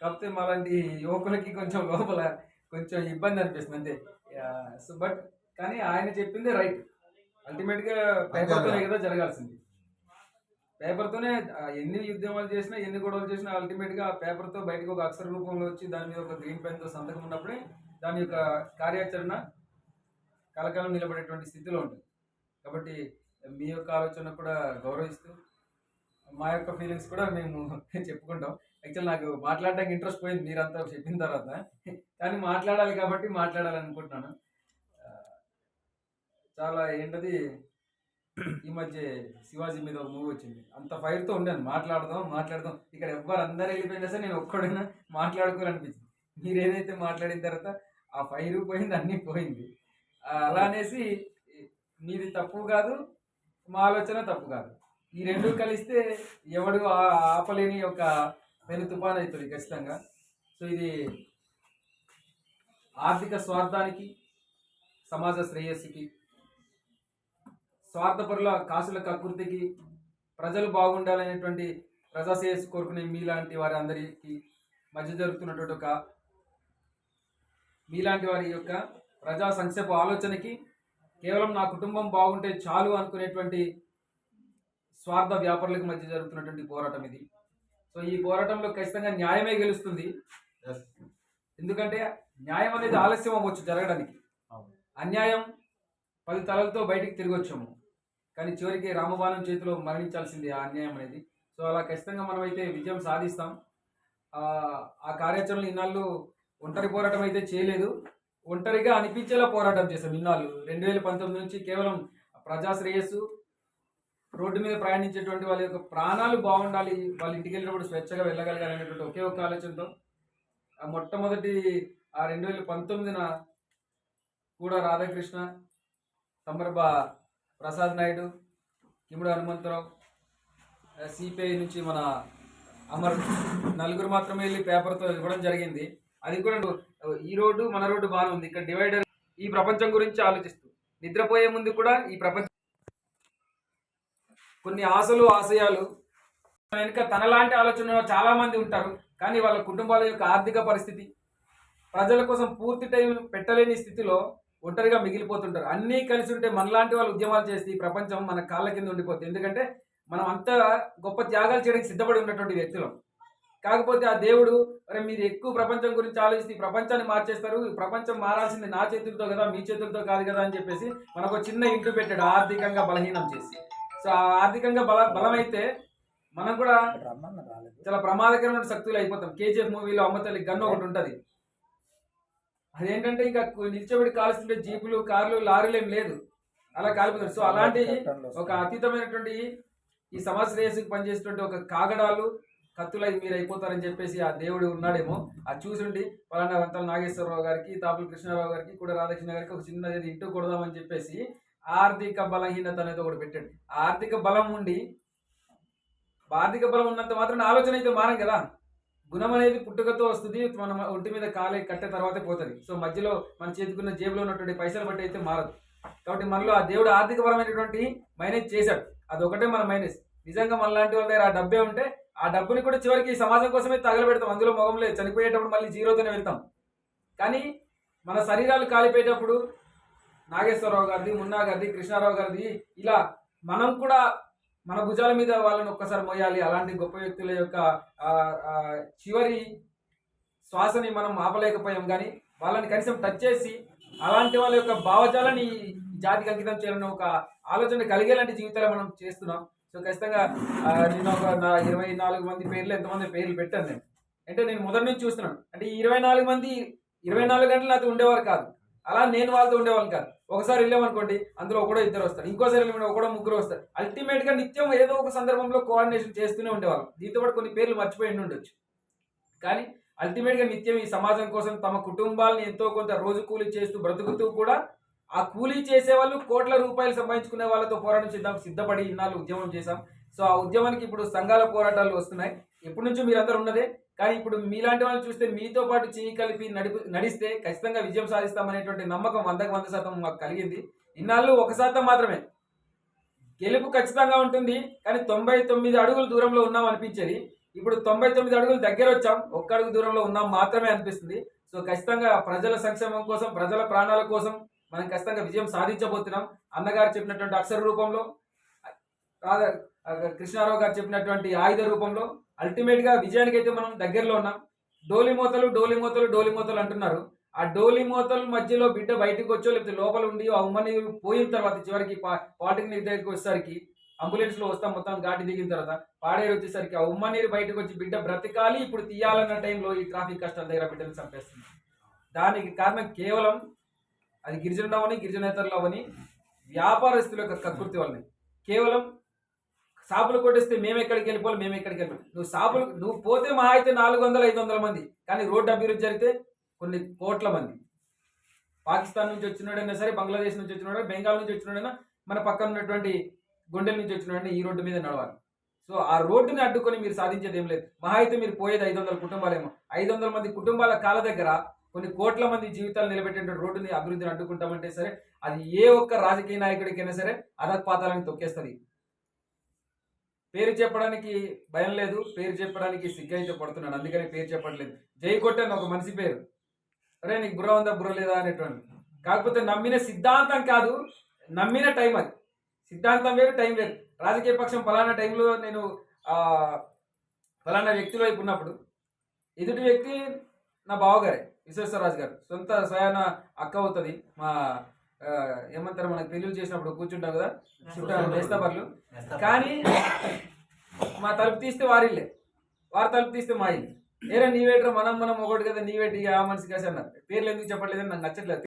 కాకపోతే మాలాంటి యువకులకి కొంచెం లోపల కొంచెం ఇబ్బంది అనిపిస్తుంది అంతే. సో బట్ కానీ ఆయన చెప్పింది రైట్. అల్టిమేట్గా పేపర్తోనే కదా. జరగాల్సింది. పేపర్తోనే ఎన్ని ఉద్యమాలు చేసినా ఎన్ని గొడవలు చేసినా అల్టిమేట్గా ఆ పేపర్తో బయటకు ఒక అక్షర రూపంలో వచ్చి దాని మీద ఒక గ్రీన్ పెన్తో సంతకం ఉన్నప్పుడే దాని యొక్క కార్యాచరణ కలకాలం నిలబడేటువంటి స్థితిలో ఉంటుంది. కాబట్టి మీ యొక్క ఆలోచన కూడా గౌరవిస్తూ మా యొక్క ఫీలింగ్స్ కూడా మేము చెప్పుకుంటాం. యాక్చువల్ నాకు మాట్లాడడానికి ఇంట్రెస్ట్ పోయింది మీరంతా చెప్పిన తర్వాత. కానీ మాట్లాడాలి కాబట్టి మాట్లాడాలనుకుంటున్నాను. చాలా ఏంటది ఈ మధ్య శివాజీ మీద ఒక మూవీ వచ్చింది. అంత ఫైర్తో ఉండాను. మాట్లాడదాం మాట్లాడదాం. ఇక్కడ ఎవ్వరు అందరు వెళ్ళిపోయినా సరే నేను ఒక్కడైనా మాట్లాడుకోవాలనిపించింది. మీరు ఏదైతే మాట్లాడిన తర్వాత ఆ ఫైర్ పోయింది అన్నీ పోయింది. అలా అనేసి మీది తప్పు కాదు మా ఆలోచన తప్పు కాదు. ఈ రెండు కలిస్తే ఎవడు ఆపలేని ఒక పెను తుఫాన్ అవుతుంది ఖచ్చితంగా. సో ఇది ఆర్థిక స్వార్థానికి సమాజ శ్రేయస్సుకి స్వార్థపరుల కాసుల కకృతికి ప్రజలు బాగుండాలనేటువంటి ప్రజాశ్రేయస్సు కోరుకునే మీలాంటి వారి అందరికీ మధ్య జరుగుతున్నటువంటి ఒక మీలాంటి వారి యొక్క ప్రజా సంక్షేప ఆలోచనకి కేవలం నా కుటుంబం బాగుంటే చాలు అనుకునేటువంటి స్వార్థ వ్యాపారులకు మధ్య జరుగుతున్నటువంటి పోరాటం ఇది. సో ఈ పోరాటంలో ఖచ్చితంగా న్యాయమే గెలుస్తుంది. ఎందుకంటే న్యాయం అనేది ఆలస్యం అవ్వచ్చు జరగడానికి. అన్యాయం పది తలలతో బయటికి తిరిగి వచ్చాము కానీ చివరికి రామబాణం చేతిలో మరణించాల్సింది ఆ అన్యాయం అనేది. సో అలా ఖచ్చితంగా మనం అయితే విజయం సాధిస్తాం. ఆ, కార్యాచరణ ఇన్నాళ్ళు ఒంటరి పోరాటం అయితే చేయలేదు. ఒంటరిగా అనిపించేలా పోరాటం చేశాం ఇన్నాళ్ళు. రెండు వేల పంతొమ్మిది నుంచి కేవలం ప్రజా శ్రేయస్సు రోడ్డు మీద ప్రయాణించేటువంటి వాళ్ళ యొక్క ప్రాణాలు బాగుండాలి. వాళ్ళ ఇంటికి వెళ్ళినప్పుడు స్వేచ్ఛగా వెళ్ళగలగాలి అనేటువంటి ఒకే ఒక ఆలోచనతో ఆ మొట్టమొదటి ఆ రెండు వేల పంతొమ్మిదిన కూడా రాధాకృష్ణ సంబర్భ ప్రసాద్ నాయుడు కిముడు హనుమంతరావు సిపిఐ నుంచి మన అమర్ నలుగురు మాత్రమే వెళ్ళి పేపర్తో ఇవ్వడం జరిగింది. అది కూడా ఈ రోడ్డు మన రోడ్డు బాగానే ఉంది. ఇక్కడ డివైడర్ ఈ ప్రపంచం గురించి ఆలోచిస్తూ నిద్రపోయే ముందు కూడా ఈ ప్రపంచం కొన్ని ఆశలు ఆశయాలు. వెనుక తనలాంటి ఆలోచన చాలామంది ఉంటారు కానీ వాళ్ళ కుటుంబాల యొక్క ఆర్థిక పరిస్థితి ప్రజల కోసం పూర్తి టైం పెట్టలేని స్థితిలో ఒంటరిగా మిగిలిపోతుంటారు. అన్నీ కలిసి ఉంటే మనలాంటి వాళ్ళు ఉద్యమాలు చేస్తే ఈ ప్రపంచం మన కాళ్ళ కింద ఉండిపోతుంది ఎందుకంటే మనం అంత గొప్ప త్యాగాలు చేయడానికి సిద్ధపడి ఉన్నటువంటి వ్యక్తులం. కాకపోతే ఆ దేవుడు అరే మీరు ఎక్కువ ప్రపంచం గురించి ఆలోచిస్తే ఈ ప్రపంచాన్ని మార్చేస్తారు. ఈ ప్రపంచం మారాల్సింది నా చేతులతో కదా మీ చేతులతో కాదు కదా అని చెప్పేసి మనకు ఒక చిన్న ఇంట్లో పెట్టాడు ఆర్థికంగా బలహీనం చేసి. సో ఆర్థికంగా బల బలమైతే మనం కూడా చాలా ప్రమాదకరమైన శక్తులు అయిపోతాం. కేజీఎఫ్ మూవీలో అమ్మతల్లి గన్ను ఒకటి ఉంటుంది. అదేంటంటే ఇంకా నిల్చోబెట్టి కాలుస్తుంటే జీపులు కార్లు లారీలు ఏం లేదు. అలా కాలిపోతారు. సో అలాంటి ఒక అతీతమైనటువంటి ఈ సమాజ శ్రేయస్సుకి పనిచేసేటువంటి ఒక కాగడాలు కత్తులై మీరు అయిపోతారని చెప్పేసి ఆ దేవుడు ఉన్నాడేమో. అది చూసుండి పలానా వంతల నాగేశ్వరరావు గారికి తాపుల కృష్ణారావు గారికి కూడా రాధాకృష్ణ గారికి ఒక చిన్నది ఇంటూ కొడదామని చెప్పేసి ఆర్థిక బలహీనత అనేది ఒకటి పెట్టండి. ఆర్థిక బలం ఉండి ఆర్థిక బలం ఉన్నంత మాత్రం ఆలోచన అయితే మారం కదా. గుణం అనేది పుట్టుకతో వస్తుంది మన ఒంటి మీద కాలే కట్టే తర్వాతే పోతుంది. సో మధ్యలో మన చేతికున్న జేబులో ఉన్నటువంటి పైసలు బట్టి అయితే మారదు. కాబట్టి మనలో ఆ దేవుడు ఆర్థికపరమైనటువంటి మైనస్ చేశాడు. అది ఒకటే మన మైనస్. నిజంగా మన లాంటి వాళ్ళ దగ్గర ఆ డబ్బే ఉంటే ఆ డబ్బుని కూడా చివరికి ఈ సమాజం కోసమే తగలబెడతాం. అందులో మొగంలో లేదు చనిపోయేటప్పుడు మళ్ళీ జీరోతోనే వెళ్తాం. కానీ మన శరీరాలు కాలిపోయేటప్పుడు నాగేశ్వరరావు గారిది మున్నా గారిది కృష్ణారావు గారిది ఇలా మనం కూడా మన భుజాల మీద వాళ్ళని ఒక్కసారి మోయాలి. అలాంటి గొప్ప వ్యక్తుల యొక్క చివరి శ్వాసని మనం ఆపలేకపోయాం కానీ వాళ్ళని కనీసం టచ్ చేసి అలాంటి వాళ్ళ యొక్క భావజాలని జాతి జాతికి అంకితం చేయాలని ఒక ఆలోచన కలిగేలాంటి జీవితాలు మనం చేస్తున్నాం. సో ఖచ్చితంగా నిన్న ఒక నా ఇరవై నాలుగు మంది పేర్లు ఎంతమంది పేర్లు పెట్టాను నేను. అంటే నేను మొదటి నుంచి చూస్తున్నాను. అంటే ఈ ఇరవై నాలుగు మంది ఇరవై నాలుగు గంటలు అది ఉండేవారు కాదు. అలా నేను వాళ్ళతో ఉండేవాళ్ళని కాదు. ఒకసారి వెళ్ళామనుకోండి అందులో ఒకడో ఇద్దరు వస్తారు. ఇంకోసారి వెళ్ళి ఒకడో ముగ్గురు వస్తారు. అల్టిమేట్గా నిత్యం ఏదో ఒక సందర్భంలో కోఆర్డినేషన్ చేస్తూనే ఉండేవాళ్ళం. దీంతో పాటు కొన్ని పేర్లు మర్చిపోయి ఉండొచ్చు. కానీ అల్టిమేట్గా నిత్యం ఈ సమాజం కోసం తమ కుటుంబాలను ఎంతో కొంత రోజు కూలీ చేస్తూ బ్రతుకుతూ కూడా ఆ కూలీ చేసే వాళ్ళు కోట్ల రూపాయలు సంపాదించుకునే వాళ్ళతో పోరాటం చేద్దాం సిద్ధపడి ఇన్నాళ్ళు ఉద్యమం చేశాం. సో ఆ ఉద్యమానికి ఇప్పుడు సంఘాల పోరాటాలు వస్తున్నాయి. ఎప్పటి నుంచో మీరందరూ ఉన్నదే. కానీ ఇప్పుడు మీలాంటి వాళ్ళని చూస్తే మీతో పాటు చేయి కలిపి నడిపి నడిస్తే ఖచ్చితంగా విజయం సాధిస్తామనేటువంటి నమ్మకం వందకు వంద శాతం మాకు కలిగింది. ఇన్నాళ్ళు ఒక శాతం మాత్రమే. గెలుపు ఖచ్చితంగా ఉంటుంది. కానీ తొంభై తొమ్మిది అడుగుల దూరంలో ఉన్నాం అనిపించేది. ఇప్పుడు తొంభై తొమ్మిది అడుగులు దగ్గర వచ్చాం. ఒక్క అడుగు దూరంలో ఉన్నాం మాత్రమే అనిపిస్తుంది. సో ఖచ్చితంగా ప్రజల సంక్షేమం కోసం ప్రజల ప్రాణాల కోసం మనం ఖచ్చితంగా విజయం సాధించబోతున్నాం. అన్నగారు చెప్పినటువంటి అక్షర రూపంలో కృష్ణారావు గారు చెప్పినటువంటి ఆయుధ రూపంలో అల్టిమేట్గా విజయానికి అయితే మనం దగ్గరలో ఉన్నాం. డోలి మూతలు డోలి మూతలు డోలి మూతలు అంటున్నారు. ఆ డోలి మూతల మధ్యలో బిడ్డ బయటకు వచ్చో లేకపోతే లోపల ఉండి ఆ ఉమ్మని పోయిన తర్వాత చివరికి పాలిటెక్నిక్ దగ్గరికి వచ్చేసరికి అంబులెన్స్లో వస్తాం మొత్తం ఘాటి దిగిన తర్వాత పాడేరు వచ్చేసరికి ఆ ఉమ్మ నీరు బయటకు వచ్చి బిడ్డ బ్రతకాలి ఇప్పుడు తీయాలన్న టైంలో ఈ ట్రాఫిక్ కష్టాల దగ్గర బిడ్డలు చంపేస్తుంది. దానికి కారణం కేవలం అది గిరిజనులు అవని గిరిజనేతరులు అవని వ్యాపారస్తుల యొక్క కకృతి వల్లనే. కేవలం షాపులు కొట్టేస్తే మేము ఎక్కడికి వెళ్ళిపోవాలి మేము ఎక్కడికి వెళ్ళిపోవాలి. నువ్వు సాపులు నువ్వు పోతే మహా అయితే నాలుగు వందల ఐదు వందల మంది. కానీ రోడ్డు అభివృద్ధి జరిగితే కొన్ని కోట్ల మంది. పాకిస్తాన్ నుంచి వచ్చినాడైనా సరే బంగ్లాదేశ్ నుంచి వచ్చినాడు బెంగాల్ నుంచి వచ్చినాడైనా మన పక్కన ఉన్నటువంటి గుండెల నుంచి వచ్చినాడైనా ఈ రోడ్డు మీద నడవాలి. సో ఆ రోడ్డుని అడ్డుకొని మీరు సాధించేది ఏం లేదు. మహా అయితే మీరు పోయేది ఐదు వందల కుటుంబాలేమో. ఐదు వందల మంది కుటుంబాల కాల దగ్గర కొన్ని కోట్ల మంది జీవితాలు నిలబెట్టేటువంటి రోడ్డుని అభివృద్ధిని అడ్డుకుంటామంటే సరే అది ఏ ఒక్క రాజకీయ నాయకుడికైనా సరే అధపాతాలను తొక్కేస్తుంది. పేరు చెప్పడానికి భయం లేదు పేరు చెప్పడానికి సిగ్గైతే పడుతున్నాడు. అందుకని పేరు చెప్పట్లేదు. జై కొట్టని ఒక మనిషి పేరు. అరే నీకు బుర్ర ఉందా బుర్ర లేదా అనేటువంటి కాకపోతే నమ్మిన సిద్ధాంతం కాదు నమ్మిన టైం అది. సిద్ధాంతం వేరు టైం వేరు. రాజకీయ పక్షం ఫలానా టైంలో నేను ఫలానా వ్యక్తి వైపు ఉన్నప్పుడు ఎదుటి వ్యక్తి నా బావగారే విశ్వేశ్వరరాజు గారు. సొంత సయాన అక్క అవుతుంది మా ఏమంటారు? మనకు పెళ్ళి చేసినప్పుడు కూర్చుంటాం కదా? చుట్టాలు నేస్తాబర్లు కానీ మా తలుపు తీస్తే వారిల్లే వారి తలుపు తీస్తే మా ఇల్లు. ఏరా నీవేట్రా మనం మనం ఒకటి కదా నీవేటి ఆ మనిషి కాసి అన్నారు పేర్లు ఎందుకు చెప్పట్లేదని నాకు నచ్చట్లేదు.